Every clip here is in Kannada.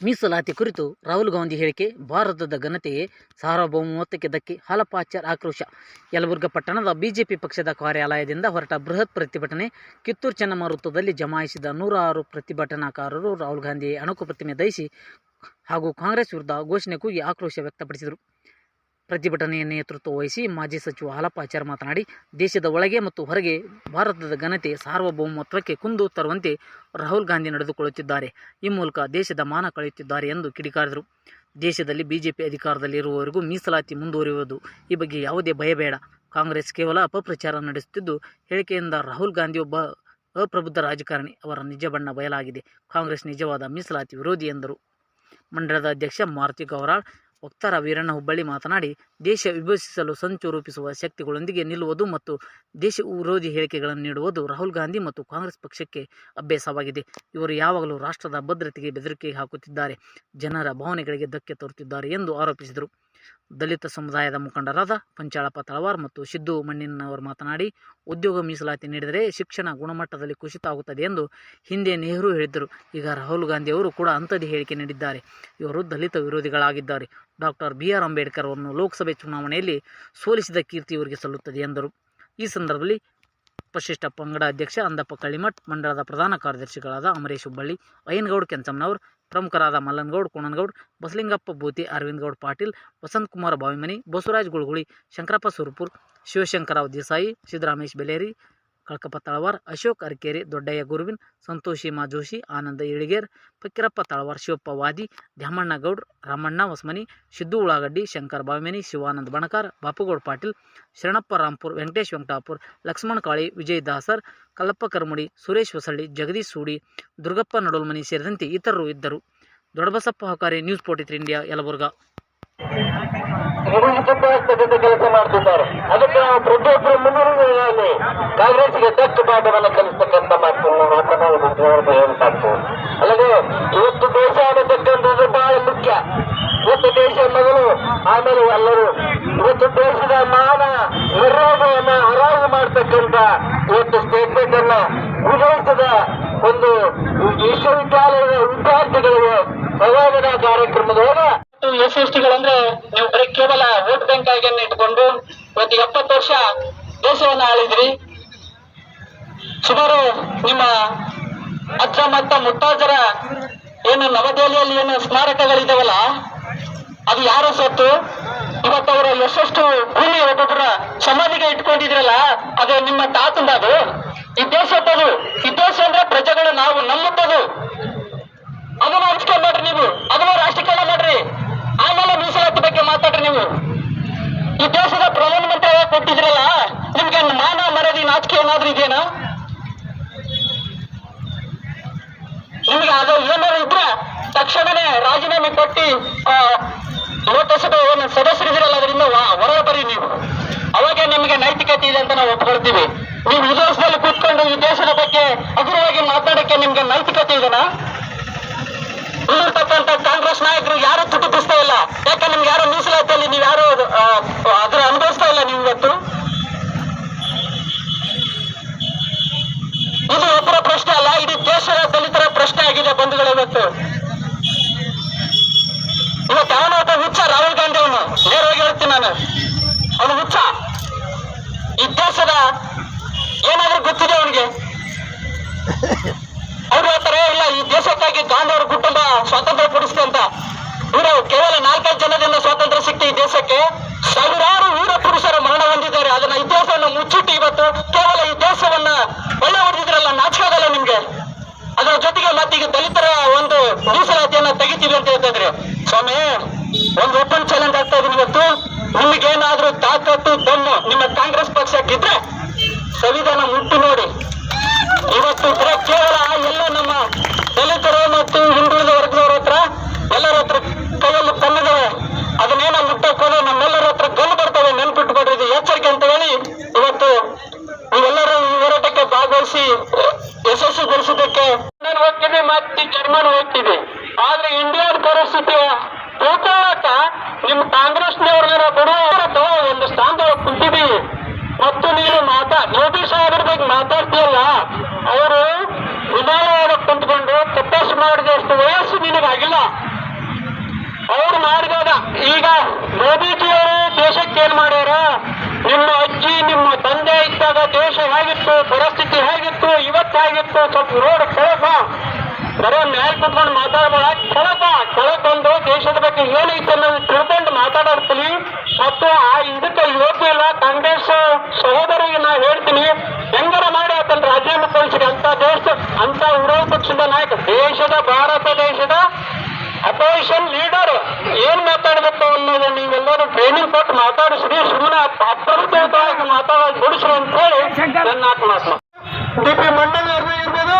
ಮೀಸಲಾತಿ ಕುರಿತು ರಾಹುಲ್ ಗಾಂಧಿ ಹೇಳಿಕೆ, ಭಾರತದ ಘನತೆಯೇ ಸಾರ್ವಭೌಮತ್ವಕ್ಕೆ ಧಕ್ಕೆ ಹಾಲಪಾಚಾರ್ ಆಕ್ರೋಶ. ಯಲಬುರ್ಗ ಪಟ್ಟಣದ ಬಿಜೆಪಿ ಪಕ್ಷದ ಕಾರ್ಯಾಲಯದಿಂದ ಹೊರಟ ಬೃಹತ್ ಪ್ರತಿಭಟನೆ, ಕಿತ್ತೂರು ಚೆನ್ನಮ್ಮ ವೃತ್ತದಲ್ಲಿ ಜಮಾಯಿಸಿದ ನೂರಾರು ಪ್ರತಿಭಟನಾಕಾರರು ರಾಹುಲ್ ಗಾಂಧಿ ಅಣುಕು ಪ್ರತಿಮೆ ದಹಿಸಿ ಹಾಗೂ ಕಾಂಗ್ರೆಸ್ ವಿರುದ್ಧ ಘೋಷಣೆ ಕೂಗಿ ಆಕ್ರೋಶ ವ್ಯಕ್ತಪಡಿಸಿದರು. ಪ್ರತಿಭಟನೆಯ ನೇತೃತ್ವ ವಹಿಸಿ ಮಾಜಿ ಸಚಿವ ಹಾಲಪ್ಪ ಆಚಾರ್ ಮಾತನಾಡಿ, ದೇಶದ ಒಳಗೆ ಮತ್ತು ಹೊರಗೆ ಭಾರತದ ಘನತೆ ಸಾರ್ವಭೌಮತ್ವಕ್ಕೆ ಕುಂದು ತರುವಂತೆ ರಾಹುಲ್ ಗಾಂಧಿ ನಡೆದುಕೊಳ್ಳುತ್ತಿದ್ದಾರೆ. ಈ ಮೂಲಕ ದೇಶದ ಮಾನ ಕಳೆಯುತ್ತಿದ್ದಾರೆ ಎಂದು ಕಿಡಿಕಾರಿದರು. ದೇಶದಲ್ಲಿ ಬಿಜೆಪಿ ಅಧಿಕಾರದಲ್ಲಿರುವವರೆಗೂ ಮೀಸಲಾತಿ ಮುಂದುವರಿಯುವುದು ಈ ಬಗ್ಗೆ ಯಾವುದೇ ಭಯ ಬೇಡ. ಕಾಂಗ್ರೆಸ್ ಕೇವಲ ಅಪಪ್ರಚಾರ ನಡೆಸುತ್ತಿದ್ದು, ಹೇಳಿಕೆಯಿಂದ ರಾಹುಲ್ ಗಾಂಧಿ ಒಬ್ಬ ಅಪ್ರಬುದ್ಧ ರಾಜಕಾರಣಿ. ಅವರ ನಿಜ ಬಣ್ಣ ಬಯಲಾಗಿದೆ. ಕಾಂಗ್ರೆಸ್ ನಿಜವಾದ ಮೀಸಲಾತಿ ವಿರೋಧಿ ಎಂದರು. ಮಂಡಳದ ಅಧ್ಯಕ್ಷ ಮಾರುತಿ ಗೌರಾಳ್ ವಕ್ತಾರ ವೀರಣ್ಣ ಹುಬ್ಬಳ್ಳಿ ಮಾತನಾಡಿ, ದೇಶ ವಿಭಜಿಸಲು ಸಂಚು ರೂಪಿಸುವ ಶಕ್ತಿಗಳೊಂದಿಗೆ ನಿಲ್ಲುವುದು ಮತ್ತು ದೇಶ ವಿರೋಧಿ ಹೇಳಿಕೆಗಳನ್ನು ನೀಡುವುದು ರಾಹುಲ್ ಗಾಂಧಿ ಮತ್ತು ಕಾಂಗ್ರೆಸ್ ಪಕ್ಷಕ್ಕೆ ಅಭ್ಯಾಸವಾಗಿದೆ. ಇವರು ಯಾವಾಗಲೂ ರಾಷ್ಟ್ರದ ಭದ್ರತೆಗೆ ಬೆದರಿಕೆ ಹಾಕುತ್ತಿದ್ದಾರೆ, ಜನರ ಭಾವನೆಗಳಿಗೆ ಧಕ್ಕೆ ತರುತ್ತಿದ್ದಾರೆ ಎಂದು ಆರೋಪಿಸಿದರು. ದಲಿತ ಸಮುದಾಯದ ಮುಖಂಡರಾದ ಪಂಚಾಳಪ್ಪ ತಳವಾರ್ ಮತ್ತು ಸಿದ್ದು ಮಣ್ಣಿನವರು ಮಾತನಾಡಿ, ಉದ್ಯೋಗ ಮೀಸಲಾತಿ ನೀಡಿದರೆ ಶಿಕ್ಷಣ ಗುಣಮಟ್ಟದಲ್ಲಿ ಕುಸಿತ ಆಗುತ್ತದೆ ಎಂದು ಹಿಂದೆ ನೆಹರು ಹೇಳಿದ್ದರು. ಈಗ ರಾಹುಲ್ ಗಾಂಧಿ ಅವರು ಕೂಡ ಅಂಥದ್ದೇ ಹೇಳಿಕೆ ನೀಡಿದ್ದಾರೆ. ಇವರು ದಲಿತ ವಿರೋಧಿಗಳಾಗಿದ್ದಾರೆ. ಡಾಕ್ಟರ್ ಬಿ ಆರ್ ಅಂಬೇಡ್ಕರ್ ಅವರನ್ನು ಲೋಕಸಭೆ ಚುನಾವಣೆಯಲ್ಲಿ ಸೋಲಿಸಿದ ಕೀರ್ತಿ ಇವರಿಗೆ ಸಲ್ಲುತ್ತದೆ ಎಂದರು. ಈ ಸಂದರ್ಭದಲ್ಲಿ ಪರಿಶಿಷ್ಟ ಪಂಗಡ ಅಧ್ಯಕ್ಷ ಅಂದಪ್ಪ ಕಳಿಮಠ್ ಮಂಡಳದ ಪ್ರಧಾನ ಕಾರ್ಯದರ್ಶಿಗಳಾದ ಅಮರೇಶ್ ಹುಬ್ಬಳ್ಳಿ, ಅಯ್ಯನಗೌಡ್ ಕೆಂಚಮ್ಮನವರ್ ಪ್ರಮುಖರಾದ ಮಲ್ಲನಗೌಡ್, ಕುಣನಗೌಡ್, ಬಸಲಿಂಗಪ್ಪ ಭೂತಿ ಅರವಿಂದ್ ಗೌಡ್ ಪಾಟೀಲ್, ವಸಂತಕುಮಾರ ಬಾವಿಮನಿ, ಬಸವರಾಜ್ ಗುಳಗುಳಿ, ಶಂಕರಪ್ಪ ಸುರಪುರ್ ಶಿವಶಂಕರಾವ್ ದೇಸಾಯಿ, ಸಿದ್ದರಾಮೇಶ್ ಬೆಲೇರಿ ಕಳಕಪ್ಪ ತಳವಾರ್ ಅಶೋಕ್ ಅರ್ಕೇರಿ, ದೊಡ್ಡಯ್ಯ ಗುರುವಿನ್, ಸಂತೋಷಿ ಮಾ ಜೋಶಿ, ಆನಂದ ಇಳಿಗೇರ್, ಫಕೀರಪ್ಪ ತಳವಾರ್, ಶಿವಪ್ಪ ವಾದಿ, ದ್ಯಾಮಣ್ಣ ರಾಮಣ್ಣ ಹೊಸ್ಮನಿ ಸಿದ್ದು ಉಳ್ಳಾಗಡ್ಡಿ, ಶಂಕರ್ ಬಾವಿಮನಿ, ಶಿವಾನಂದ ಬಣಕಾರ್, ಬಾಪುಗೌಡ್ ಪಾಟೀಲ್, ಶರಣಪ್ಪ ರಾಂಪುರ್, ವೆಂಕಟೇಶ್ ವೆಂಕಟಾಪುರ್, ಲಕ್ಷ್ಮಣ್ ಕಾಳಿ, ವಿಜಯ್ ದಾಸರ್, ಕಲ್ಲಪ್ಪ ಕರ್ಮುಡಿ, ಸುರೇಶ್ ಹೊಸಳ್ಳಿ, ಜಗದೀಶ್ ಸೂಡಿ, ದುರ್ಗಪ್ಪ ನಡೋಲ್ಮನಿ ಸೇರಿದಂತೆ ಇತರರು ಇದ್ದರು. Doddabasappa Hakari, news forty three India, Yalaburga. ನಿರುದ್ಯೋಗದ ಕೆಲಸ ಮಾಡ್ತಿದ್ದಾರೆ. ಅದಕ್ಕೆ ನಾವು ಪ್ರತಿಯೊಬ್ಬರು ಮುಂದುವರಿಯಲ್ಲಿ ಕಾಂಗ್ರೆಸ್ಗೆ ತಕ್ಕ ಪಾಠವನ್ನು ಕಲಿಸ್ತಕ್ಕಂಥ ಮಾತನ್ನು ಹೇಳ್ತಾರೆ ಅಲ್ಲದೆ, ಇವತ್ತು ದೇಶ ಅನ್ನತಕ್ಕಂಥದ್ದು ಬಹಳ ಮುಖ್ಯ. ಇವತ್ತು ದೇಶ ಮೊದಲು ಆಮೇಲೆ ಎಲ್ಲರೂ. ಇವತ್ತು ದೇಶದ ಮಾನ ಗೌರವವನ್ನು ಹರಾಜು ಮಾಡ್ತಕ್ಕಂಥ ಇವತ್ತು ಸ್ಟೇಟ್ಮೆಂಟ್ ಅನ್ನ ವಿಜಯಿಸಿದ ಒಂದು ವಿಶ್ವವಿದ್ಯಾಲಯದ ವಿದ್ಯಾರ್ಥಿಗಳಿಗೆ ಪ್ರಯೋಜನ ಕಾರ್ಯಕ್ರಮದ ಯಶಸ್ವಿಗಳಂದ್ರೆ ನೀವು ಕೇವಲ ವೋಟ್ ಬ್ಯಾಂಕ್ ಆಗಿ ಇಟ್ಕೊಂಡು ಒಂದು ಎಪ್ಪತ್ತು ವರ್ಷ ದೇಶವನ್ನ ಆಳಿದ್ರಿ. ಸುಮಾರು ನಿಮ್ಮ ಅಜ್ಜ ಮತ್ತ ಮುತ್ತಾಜರ ಏನು ನವದೆಹಲಿಯಲ್ಲಿ ಏನು ಸ್ಮಾರಕಗಳಿದಾವಲ್ಲ, ಅದು ಯಾರ ಸೊತ್ತು? ಇವತ್ತು ಅವರ ಎಷ್ಟೆಷ್ಟು ಭೂಮಿ ಒಬ್ಬೊಬ್ಬರ ಸಮಾಧಿಗೆ ಇಟ್ಕೊಂಡಿದ್ರಲ್ಲ, ಅದು ನಿಮ್ಮ ತಾತಂದ ಅದು? ಈ ದೇಶದ್ದು ಈ ದೇಶ ಅಂದ್ರೆ ಪ್ರಜೆಗಳು ನಾವು ನಮ್ಮದ್ದು ಅದನ್ನ ಹಂಚ್ಕೊಂಡ್ ಮಾಡ್ರಿ ನೀವು. ಅದನ್ನ ರಾಷ್ಟ್ರೀಕರಣ ಮಾಡ್ರಿ ಆಮೇಲೆ ಮೀಸಲಾತಿ ಬಗ್ಗೆ ಮಾತಾಡ್ರಿ ಈ ದೇಶದ ಪ್ರಧಾನಮಂತ್ರಿ ಅವರು ಕೊಟ್ಟಿದ್ರಲ್ಲ? ನಿಮ್ಗೆ ಮಾನ ಮರದಿ ನಾಚಿಕೆ ಏನಾದ್ರೂ ಇದೆಯಾ ನಿಮ್ಗೆ ಅದು ಏನಾದ್ರು ಇದ್ರೆ ತಕ್ಷಣನೇ ರಾಜೀನಾಮೆ ಕೊಟ್ಟು ಲೋಕಸಭೆ ಏನು ಸದಸ್ಯರಿದ್ರಲ್ಲ ಅದರಿಂದ ಹೊರಗೆ ಬರೀ ನೀವು. ಅವಾಗ ನಿಮಗೆ ನೈತಿಕತೆ ಇದೆ ಅಂತ ನಾವು ಒಪ್ಕೊಳ್ತೀವಿ. ನೀವು ದೇಶದಲ್ಲಿ ಕೂತ್ಕೊಂಡು ಈ ದೇಶದ ಬಗ್ಗೆ ಹಗುರವಾಗಿ ಮಾತಾಡಕ್ಕೆ ನಿಮ್ಗೆ ನೈತಿಕತೆ ಇದೆನಾ ಇಲ್ಲಿರ್ತಕ್ಕಂಥ ಕಾಂಗ್ರೆಸ್ ನಾಯಕರು ಯಾರು ತುಟಿಪಿಸ್ತಾ ಇಲ್ಲ ಯಾಕೆ ನಿಮ್ಗೆ ಮೀಸಲಾತಿಯಲ್ಲಿ ನೀವು ಯಾರು ಅದರ ಅನುಭವಿಸ್ತಾ ಇಲ್ಲ ನೀವು ಇವತ್ತು? ಇದು ಒಬ್ಬರ ಪ್ರಶ್ನೆ ಅಲ್ಲ ಇಡೀ ದೇಶದ ದಲಿತರ ಪ್ರಶ್ನೆ ಆಗಿದೆ ಬಂಧುಗಳು ಇವತ್ತು. ಇವತ್ತು ಅವನ ಒಬ್ಬ ಹುಚ್ಚ, ರಾಹುಲ್ ಗಾಂಧಿ ಅವನು. ನೇರವಾಗಿ ಹೇಳ್ತೀನಿ ನಾನು. ಅವನು ಹುಚ್ಚ. ಈ ದೇಶದ ಏನಾದ್ರೂ ಗೊತ್ತಿದೆ ಅವನಿಗೆ ಅವ್ರು ಹೇಳ್ತಾರೆ ಇಲ್ಲ ಈ ದೇಶಕ್ಕಾಗಿ ಗಾಂಧಿ ಅವ್ರ ಕುಟುಂಬ ಸ್ವಾತಂತ್ರ್ಯ ಕೊಡಿಸ್ತೆ ಅಂತ ಇವರು ಕೇವಲ ನಾಲ್ಕೈದು ಜನದಿಂದ ಸ್ವಾತಂತ್ರ್ಯ ಸಿಕ್ತು ಈ ದೇಶಕ್ಕೆ ಸಾವಿರಾರು ವೀರ ಪುರುಷರು ಮರಣ ಹೊಂದಿದ್ದಾರೆ ಅದನ್ನ ಇತಿಹಾಸವನ್ನು ಮುಚ್ಚಿಟ್ಟು ಇವತ್ತು ಕೇವಲ ಈ ದೇಶವನ್ನ ಒಳ್ಳೆ ಹೊಡೆದಿದ್ರಲ್ಲ ನಾಚಿಕಾಗಲ್ಲ ನಿಮ್ಗೆ ಅದರ ಜೊತೆಗೆ ಮತ್ತೀಗ ದಲಿತರ ಒಂದು ಮೀಸಲಾತಿಯನ್ನ ತೆಗಿತೀವಿ ಅಂತ ಹೇಳ್ತಿದ್ರೆ. ಸ್ವಾಮಿ, ಒಂದು ಓಪನ್ ಚಾಲೆಂಜ್ ಆಗ್ತಾ ಇದೀನಿ ಇವತ್ತು. ನಿಮ್ಗೇನಾದ್ರೂ ತಾಕತ್ತು ದಮ್ಮು ನಿಮ್ಮ ಕಾಂಗ್ರೆಸ್ ಪಕ್ಷಕ್ಕಿದ್ರೆ ಸಂವಿಧಾನ ಈಗ ಮೋದಿಜಿಯವರು ದೇಶಕ್ಕೆ ಏನ್ ಮಾಡ್ಯಾರ? ನಿಮ್ಮ ಅಜ್ಜಿ, ನಿಮ್ಮ ತಂದೆ ಇದ್ದಾಗ ದೇಶ ಹೇಗಿತ್ತು, ಪರಿಸ್ಥಿತಿ ಹೇಗಿತ್ತು, ಇವತ್ತು ಹೇಗಿತ್ತು, ಸ್ವಲ್ಪ ರೋಡ್ ಕೊಳಪ. ಬರೋ ಮ್ಯಾಲ್ ಕುತ್ಕೊಂಡು ಮಾತಾಡಬೇಡ, ಕೊಳಪ. ಕೊಳಕೊಂದು ದೇಶದ ಬಗ್ಗೆ ಏನೈತೆ ಅನ್ನೋದು ತಿಳ್ಕೊಂಡು ಮಾತಾಡಾಡ್ತೀನಿ ಮತ್ತು ಆ ಇದಕ್ಕೆ ಯೋಗ್ಯ ಇಲ್ಲ. ಕಾಂಗ್ರೆಸ್ ಸಹೋದರಿಗೆ ನಾ ಹೇಳ್ತೀನಿ, ಹೆಂಗರ ಮಾಡಿ ಆತನ ರಾಜೀನಾಮೆ ಕಳಿಸಿರಿ. ಅಂತ ದೇಶ ಅಂತ ವಿರೋಧ ಪಕ್ಷದ ನಾಯಕ ದೇಶದ, ಭಾರತ ದೇಶದ ಅಪೋಸಿಷನ್ ಲೀಡರ್ ಏನ್ ಮಾತಾಡ್ಬೇಕು ಅನ್ನೋದು ನೀವೆಲ್ಲರೂ ಟ್ರೈನಿಂಗ್ ಕೊಟ್ಟು ಮಾತಾಡಿಸ್ರಿ ಸುಮ್ಮನೆ ಅಪ್ರತಿತವಾಗಿ ಮಾತಾಡೋದು ಬಿಡಿಸ್ರಿ ಅಂತ ಹೇಳಿ ನನ್ನ ಆತ್ಮಾತ್ಮ ಡಿ ಪಿ ಮಂಡಲ ಇರ್ಬೋದು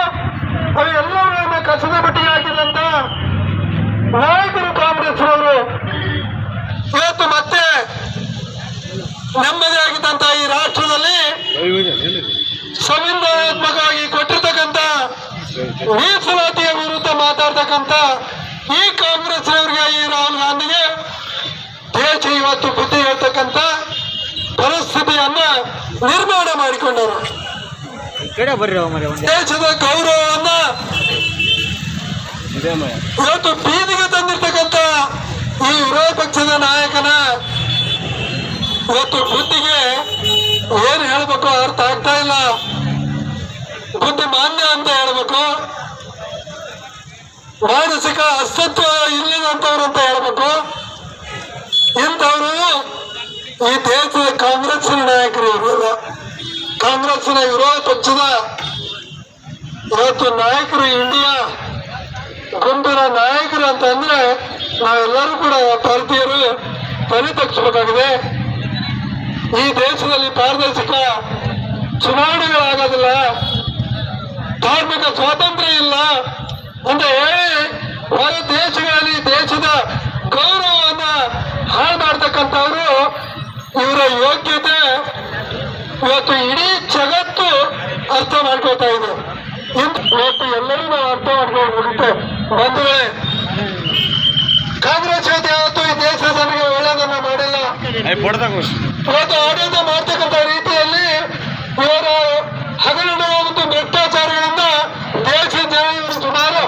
ಅವು ಎಲ್ಲವನ್ನ ಕಸದ ಬಟ್ಟಿಗೆ ಹಾಕಿದಂತ ನಾಯಕರು ಕಾಂಗ್ರೆಸ್ ಅವರು ಇವತ್ತು ಮತ್ತೆ ನೆಮ್ಮದಿ ಆಗಿದ್ದಂತ ಈ ರಾಷ್ಟ್ರದಲ್ಲಿ ಸಂವಿಧಾನಾತ್ಮಕವಾಗಿ ಕೊಟ್ಟಿರ್ತಕ್ಕಂಥ ಮೀಸಲಾತಿಯ ವಿರುದ್ಧ ಮಾತಾಡ್ತಕ್ಕಂಥ ಈ ಕಾಂಗ್ರೆಸ್ ಅವರಿಗೆ ಈ ರಾಹುಲ್ ಗಾಂಧಿಗೆ ದೇಶ ಇವತ್ತು ಬುದ್ಧಿ ಹೇಳ್ತಕ್ಕಂಥ ಪರಿಸ್ಥಿತಿಯನ್ನ ನಿರ್ಮಾಣ ಮಾಡಿಕೊಂಡರು ದೇಶದ ಗೌರವವನ್ನ ಇವತ್ತು ಬೀದಿಗೆ ತಂದಿರ್ತಕ್ಕಂಥ ಈ ವಿರೋಧ ಪಕ್ಷದ ನಾಯಕನ ಇವತ್ತು ಬುದ್ಧಿಗೆ ಏನ್ ಹೇಳ್ಬೇಕು ಅರ್ಥ ಆಗ್ತಾ ಇಲ್ಲ. ಬುದ್ಧಿ ಮಾನ್ಯ ಅಂತ ಹೇಳ್ಬೇಕು. ಮಾನಸಿಕ ಅಸ್ತಿತ್ವ ಇಲ್ಲದಂತವ್ರು ಅಂತ ಹೇಳ್ಬೇಕು. ಇಂಥವ್ರು ಈ ದೇಶದ ಕಾಂಗ್ರೆಸ್ ನಾಯಕರು ಕಾಂಗ್ರೆಸ್ ಕಾಂಗ್ರೆಸ್ಸಿನ ವಿರೋಧ ಪಕ್ಷದ ಇವತ್ತು ನಾಯಕರು ಇಂಡಿಯಾ, ಗುಂಪಿನ ನಾಯಕರು ಅಂತಂದ್ರೆ ನಾವೆಲ್ಲರೂ ಕೂಡ ಭಾರತೀಯರು ತಲೆ ತಗ್ಸ್ಬೇಕಾಗಿದೆ. ಈ ದೇಶದಲ್ಲಿ ಪಾರದರ್ಶಕ ಚುನಾವಣೆಗಳಾಗೋದಿಲ್ಲ. ಧಾರ್ಮಿಕ ಸ್ವಾತಂತ್ರ್ಯ ಇಲ್ಲ. ಅಂತ ಹೇಳಿ ಹೊರ ದೇಶಗಳಲ್ಲಿ ದೇಶದ ಗೌರವವನ್ನ ಹಾಳು ಮಾಡ್ತಕ್ಕಂಥವ್ರು ಇವರ ಯೋಗ್ಯತೆ ಇವತ್ತು ಇಡೀ ಜಗತ್ತು ಅರ್ಥ ಮಾಡ್ಕೊಳ್ತಾ ಇದೆ. ಇವತ್ತು ಎಲ್ಲರೂ ನಾವು ಅರ್ಥ ಮಾಡ್ಕೊಳ್ಬಿಟ್ಟು ಬಂಧುಗಳೇ ಕಾಂಗ್ರೆಸ್ ಜೊತೆ ಯಾವತ್ತು ಈ ದೇಶದ ಜನರಿಗೆ ಒಳ್ಳೆಯದನ್ನ ಮಾಡಿಲ್ಲ. ಇವತ್ತು ಆಡಳಿತ ಮಾಡ್ತಕ್ಕಂತ ರೀತಿಯಲ್ಲಿ ಇವರ ಹಗಲು ಮತ್ತು ಭ್ರಷ್ಟಾಚಾರಗಳಿಂದ ದೇಶದ ಜನ ಇವರು ಸುಮಾರು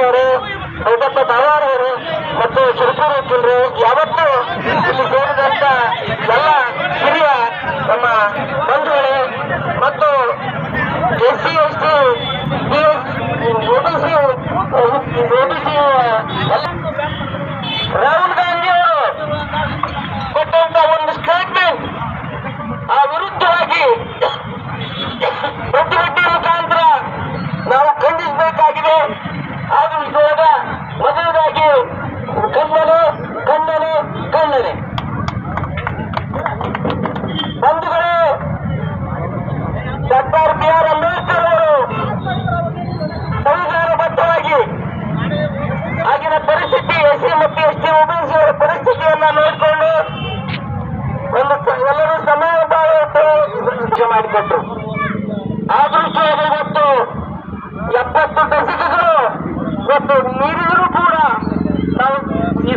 ಅವರು ಸೌದಪ್ಪ ಅವರು ಮತ್ತು ಸುರಪುರ ವಕೀಲರು ಯಾವತ್ತೂ ಇಲ್ಲಿ ಸೇರಿದಂತ ಎಲ್ಲ ಹಿರಿಯ ನಮ್ಮ ಬಂಧುಗಳೇ ಮತ್ತು S C S T OBC OBC Rahul Gandhi ಅವರು ಕೊಟ್ಟಂತ ಒಂದು ಸ್ಟೇಟ್ಮೆಂಟ್ ಆ ವಿರುದ್ಧವಾಗಿ ಪ್ರತಿಭಟನೆ ಮುಖಾಂತರ ನಾವು ಖಂಡಿಸಬೇಕಾಗಿದೆ ಆದ್ರೂ ಇವಾಗ ಮೊದಲದಾಗಿ ಕಣ್ಣನೆ ಕಣ್ಣನೆ ಕಣ್ಣನೆ ಬಂಧುಗಳೇ ಡಾಕ್ಟರ್ ಬಿ ಆರ್ ಅಂಬೇಡ್ಕರ್ ಅವರು ಸಂವಿಧಾನಬದ್ಧವಾಗಿ ಆಗಿನ ಪರಿಸ್ಥಿತಿ ಎಸ್ ಸಿ ಮತ್ತು ಎಸ್ ಟಿ ಒಬಿಸಿ ಅವರ ಪರಿಸ್ಥಿತಿಯನ್ನ ನೋಡಿಕೊಂಡು ಒಂದು ಸ- ಎಲ್ಲರೂ ಸಮಯ ಮಾಡಿಕೊಟ್ರು ಆ ದೃಷ್ಟಿಯಲ್ಲಿ ಇವತ್ತು ಎಪ್ಪತ್ತು ದಶಕಗಳು ಇವತ್ತು ಮೀರಿದರೂ ಕೂಡ ನಾವು ಈ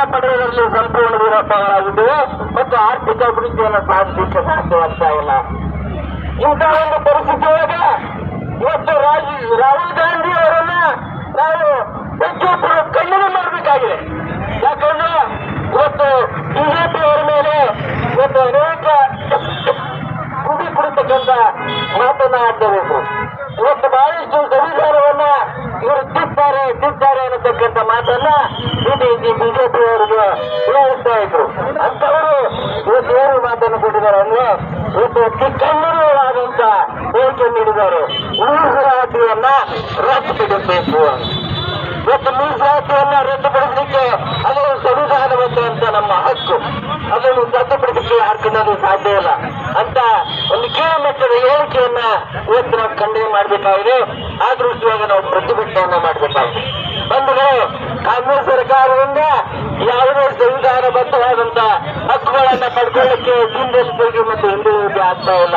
ಸಂಪೂರ್ಣ ಪಡೆಯುವುದರಲ್ಲಿ ಸಂಪೂರ್ಣ ವಿರೋಧವಾಗಿದೆ ಮತ್ತು ಆರ್ಥಿಕ ಅಭಿವೃದ್ಧಿಯನ್ನು ಸಾಧಿಸಲಿಕ್ಕೆ ಸಾಧ್ಯವಾಗ್ತಾ ಇಲ್ಲ. ಇಂತಹ ಒಂದು ಪರಿಸ್ಥಿತಿ ಒಳಗೆ ಇವತ್ತು ರಾಜ್ ರಾಹುಲ್ ಗಾಂಧಿ ಅವರನ್ನ ನಾವು ಹೆಚ್ಚು ಪ್ರ- ಅನ್ನತಕ್ಕಂಥ ಮಾತನ್ನ ಬಿಜೆಪಿ ಅವರಿಗೆ ಹೇಳ್ತಾ ಇದ್ರು. ಅಂತವರು ಇವತ್ತು ಏನು ಮಾತನ್ನು ಕೊಟ್ಟಿದ್ದಾರೆ ಅಂದ್ರೆ ಇವತ್ತು ಚಿಕ್ಕಣ್ಣರಾದಂತ ಹೇಳಿಕೆ ನೀಡಿದ್ದಾರೆ. ಮೀಸಲಾತಿಯನ್ನ ರದ್ದುಪಡಿಸಬೇಕು ಇವತ್ತು ಮೀಸಲಾತಿಯನ್ನ ರದ್ದುಪಡಿಸಲಿಕ್ಕೆ ಅದು ಸಂವಿಧಾನಬದ್ಧ ನಮ್ಮ ಹಕ್ಕು. ಅದನ್ನು ರದ್ದುಪಡಿಸಲಿಕ್ಕೆ ಯಾರು ಸಾಧ್ಯ ಇಲ್ಲ ಅಂತ ಒಂದು ಕಿಲೋಮೀಟರ್ ಹೇಳಿಕೆಯನ್ನ ಇವತ್ತು ನಾವು ಖಂಡನೆ ಮಾಡಬೇಕಾಗಿದೆ. ಆ ದೃಷ್ಟಿಯಾಗಿ ನಾವು ಪ್ರತಿಭಟನೆಯನ್ನ ಮಾಡಬೇಕಾಗಿದೆ. ಬಂಧುಗಳು ಕಾಂಗ್ರೆಸ್ ಸರ್ಕಾರದಿಂದ ಯಾವುದೇ ಸಂವಿಧಾನಬದ್ಧವಾದಂತ ಹಕ್ಕುಗಳನ್ನ ಪಡ್ಕೊಳ್ಳಿಕ್ಕೆ ಹಿಂದೆ ಮತ್ತು ಹಿಂದೂ ಆಗ್ತಾ ಇಲ್ಲ.